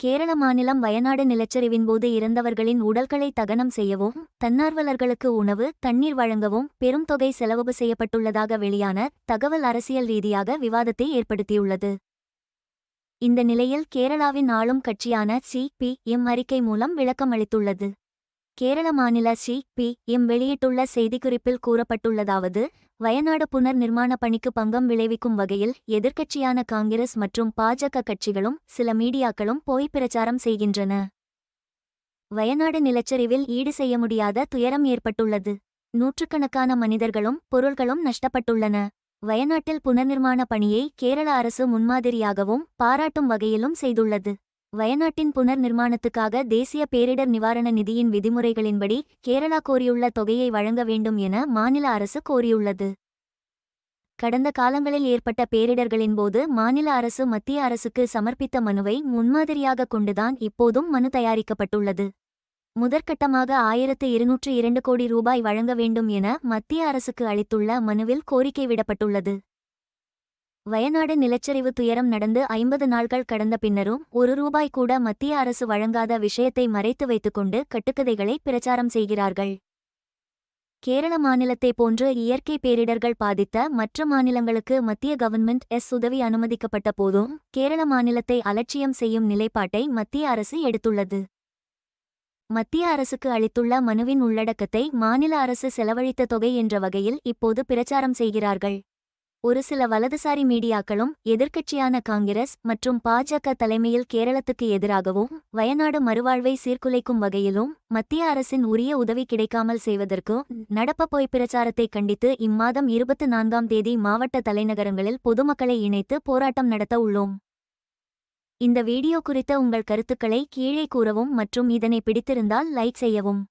கேரள மாநிலம் வயநாடு நிலச்சரிவின்போது இறந்தவர்களின் உடல்களை தகனம் செய்யவும் தன்னார்வலர்களுக்கு உணவு தண்ணீர் வழங்கவும் பெரும் தொகை செலவு செய்யப்பட்டுள்ளதாக வெளியான தகவல் அரசியல் ரீதியாக விவாதத்தை ஏற்படுத்தியுள்ளது. இந்த நிலையில் கேரளாவின் ஆளும் கட்சியான சி. பி. எம். அறிக்கை மூலம் விளக்கம் அளித்துள்ளது கேரள மாநில சி. பி. எம். வெளியிட்டுள்ள செய்திக்குறிப்பில் கூறப்பட்டுள்ளதாவது வயநாடு புனர் நிர்மாண பணிக்கு பங்கம் விளைவிக்கும் வகையில் எதிர்க்கட்சியான காங்கிரஸ் மற்றும் பாஜக கட்சிகளும் சில மீடியாக்களும் போய் பிரச்சாரம் செய்கின்றன. வயநாடு நிலச்சரிவில் ஈடு செய்ய முடியாத துயரம் ஏற்பட்டுள்ளது. நூற்றுக்கணக்கான மனிதர்களும் பொருள்களும் நஷ்டப்பட்டுள்ளன. வயநாட்டில் புனர்நிர்மாண பணியை கேரள அரசு முன்மாதிரியாகவும் பாராட்டும் வகையிலும் செய்துள்ளது. வயநாட்டின் புனர் நிர்மாணத்துக்காக தேசிய பேரிடர் நிவாரண நிதியின் விதிமுறைகளின்படி கேரளா கோரியுள்ள தொகையை வழங்க வேண்டும் என மாநில அரசு கோரியுள்ளது. கடந்த காலங்களில் ஏற்பட்ட பேரிடர்களின் போது மாநில அரசு மத்திய அரசுக்கு சமர்ப்பித்த மனுவை முன்மாதிரியாக கொண்டுதான் இப்போதும் மனு தயாரிக்கப்பட்டுள்ளது. முதற்கட்டமாக ஆயிரத்து இருநூற்று இரண்டு கோடி ரூபாய் வழங்க வேண்டும் என மத்திய அரசுக்கு அளித்துள்ள மனுவில் கோரிக்கை விடப்பட்டுள்ளது. வயநாடு நிலச்சரிவு துயரம் நடந்து ஐம்பது நாள்கள் கடந்த பின்னரும் ஒரு ரூபாய் கூட மத்திய அரசு வழங்காத விஷயத்தை மறைத்து வைத்துக்கொண்டு கட்டுக்கதைகளை பிரச்சாரம் செய்கிறார்கள். கேரள மாநிலத்தை போன்று இயற்கை பேரிடர்கள் பாதித்த மற்ற மாநிலங்களுக்கு மத்திய கவர்மெண்ட் எஸ் உதவி அனுமதிக்கப்பட்ட போதும் கேரள மாநிலத்தை அலட்சியம் செய்யும் நிலைப்பாட்டை மத்திய அரசு எடுத்துள்ளது. மத்திய அரசுக்கு அளித்துள்ள மனுவின் உள்ளடக்கத்தை மாநில அரசு செலவழித்த தொகை என்ற வகையில் இப்போது பிரச்சாரம் செய்கிறார்கள். ஒரு சில வலதுசாரி மீடியாக்களும் எதிர்க்கட்சியான காங்கிரஸ் மற்றும் பாஜக தலைமையில் கேரளத்துக்கு எதிராகவும் வயநாடு மறுவாழ்வை சீர்குலைக்கும் வகையிலும் மத்திய அரசின் உரிய உதவி கிடைக்காமல் செய்வதற்கும் நடப்ப போய் பிரச்சாரத்தை கண்டித்து இம்மாதம் இருபத்து நான்காம் தேதி மாவட்ட தலைநகரங்களில் பொதுமக்களை இணைத்து போராட்டம் நடத்த உள்ளோம். இந்த வீடியோ குறித்த உங்கள் கருத்துக்களை கீழே கூறவும் மற்றும் இதனை பிடித்திருந்தால் லைக் செய்யவும்.